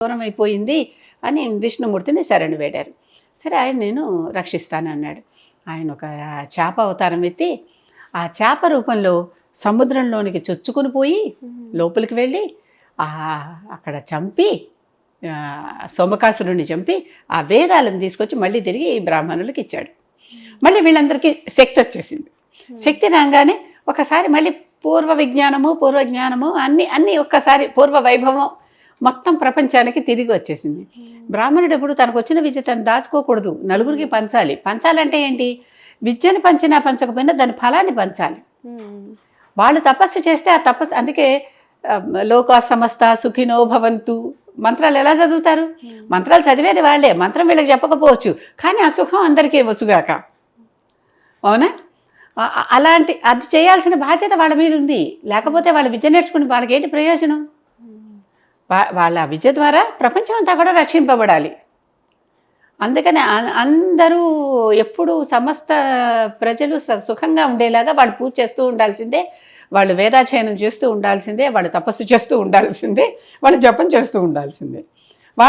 దూరం అయిపోయింది అని విష్ణుమూర్తిని శరణు వేడారు. సరే ఆయన నేను రక్షిస్తాను అన్నాడు ఆయన ఒక చేప అవతారం ఎత్తి ఆ చేప రూపంలో సముద్రంలోనికి చొచ్చుకుని పోయి లోపలికి వెళ్ళి అక్కడ చంపి సోమకాసురుణ్ణి చంపి ఆ వేదాలను తీసుకొచ్చి మళ్ళీ తిరిగి బ్రాహ్మణులకు ఇచ్చాడు. మళ్ళీ వీళ్ళందరికీ శక్తి వచ్చేసింది. శక్తి రాగానే ఒకసారి మళ్ళీ పూర్వ విజ్ఞానము పూర్వ జ్ఞానము అన్ని అన్నీ ఒక్కసారి పూర్వ వైభవం మొత్తం ప్రపంచానికి తిరిగి వచ్చేసింది. బ్రాహ్మణుడు ఎప్పుడు తనకు వచ్చిన విద్య తను దాచుకోకూడదు. నలుగురికి పంచాలి. పంచాలంటే ఏంటి? విద్యను పంచినా పంచకపోయినా దాని ఫలాన్ని పంచాలి. వాళ్ళు తపస్సు చేస్తే ఆ తపస్సు అందుకే లోకా సమస్త సుఖినో భవంతు మంత్రాలు ఎలా చదువుతారు? మంత్రాలు చదివేది వాళ్ళే. మంత్రం వీళ్ళకి చెప్పకపోవచ్చు. కానీ ఆ సుఖం అందరికీ వచ్చుగాక. అవునా? అలాంటి అది చేయాల్సిన బాధ్యత వాళ్ళ మీద ఉంది. లేకపోతే వాళ్ళ విద్య నేర్చుకుని వాళ్ళకి ఏంటి ప్రయోజనం? వాళ్ళ విద్య ద్వారా ప్రపంచం అంతా కూడా రక్షింపబడాలి. అందుకని అందరూ ఎప్పుడు సమస్త ప్రజలు స- సుఖంగా ఉండేలాగా వాళ్ళు పూజ చేస్తూ ఉండాల్సిందే వాళ్ళు వేదాధ్యయనం చేస్తూ ఉండాల్సిందే వాళ్ళు తపస్సు చేస్తూ ఉండాల్సిందే వాళ్ళు జపం చేస్తూ ఉండాల్సిందే.